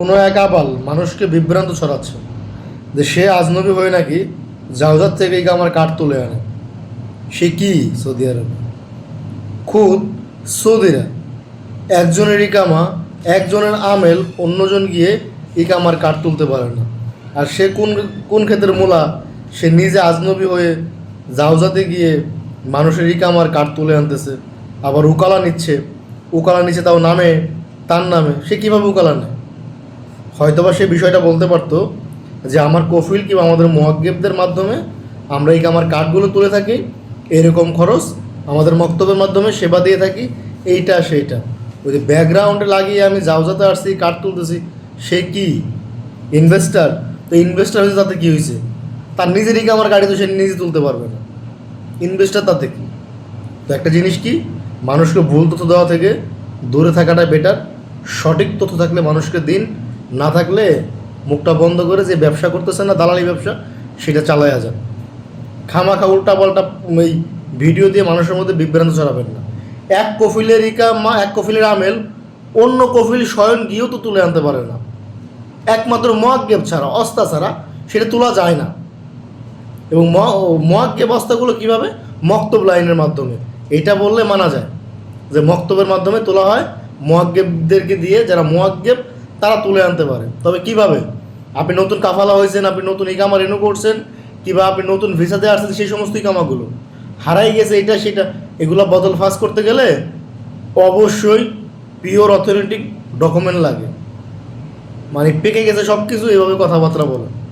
কোনো এক আবাল মানুষকে বিভ্রান্ত ছড়াচ্ছে। যে সে আজনবী হয়ে নাকি জাউজার থেকে আমার কাঠ তুলে আনে। সে কি সৌদি আরব? খুদ সৌদিরা একজনের ইকামা, একজনের আমেল, অন্যজন গিয়ে ইকামার কাঠ তুলতে পারে না। আর সে কোন কোন ক্ষেত্রে মোলা? সে নিজে আজনবী হয়ে জাউজাতে গিয়ে মানুষের ইকামার কাঠ তুলে আনতেছে। আবার উকালা নিচ্ছে। উকালা নিচ্ছে তাও নামে, তার নামে। সে কীভাবে উকালা নেয়? হয়তোবা সে বিষয়টা বলতে পারতো যে আমার কফিল কিংবা আমাদের মোয়াগ্গেবদের মাধ্যমে আমরা এই আমার কার্ডগুলো তুলে থাকি, এরকম খরচ আমাদের মক্তবের মাধ্যমে সেবা দিয়ে থাকি, এইটা সেইটা। ওই যে ব্যাকগ্রাউন্ডে লাগিয়ে আমি জাউজাতে আসছি কার্ড তুলতেছি, সে কি? ইনভেস্টার তো ইনভেস্টার হয়েছে তাতে কী হয়েছে? তার নিজেরই আমার গাড়ি তো সে নিজে তুলতে পারবে না। ইনভেস্টার তাতে কি? তো একটা জিনিস কি? মানুষকে ভুল তথ্য দেওয়া থেকে দূরে থাকাটা বেটার সঠিক তথ্য থাকলে মানুষকে দিন না থাকলে মুখটা বন্ধ করে যে ব্যবসা করতেছে না দালালি ব্যবসা, সেটা চালায়া যান। খামাখা উল্টা পাল্টা এই ভিডিও দিয়ে মানুষের মধ্যে বিভ্রান্ত ছড়াবেন না। এক কফিলের ইকা মা, এক কফিলের আমেল, অন্য কফিল স্বয়ং গিয়েও তো তুলে আনতে পারে না। একমাত্র মহাজ্ঞেব ছাড়া, অস্তা ছাড়া সেটা তোলা যায় না। এবং মহাজ্ঞেব অস্তাগুলো কীভাবে? মক্তব লাইনের মাধ্যমে। এটা বললে মানা যায় যে মক্তবের মাধ্যমে তোলা হয় মোয়াগ্গেবদেরকে দিয়ে, যারা মোয়াগ্গেব তারা তুলে আনতে পারে। তবে কীভাবে? আপনি নতুন কাফালা হয়েছেন, আপনি নতুন ইকামা রেনু করছেন, কিংবা আপনি নতুন ভিসাতে আসছেন, সেই সমস্ত ইকামাগুলো। হারাই গেছে এটা, সেটা, এগুলো বদল ফাঁস করতে গেলে অবশ্যই পিওর অথেন্টিক ডকুমেন্ট লাগে। মানে পেকে গেছে সব কিছু এভাবে কথাবার্তা বলে।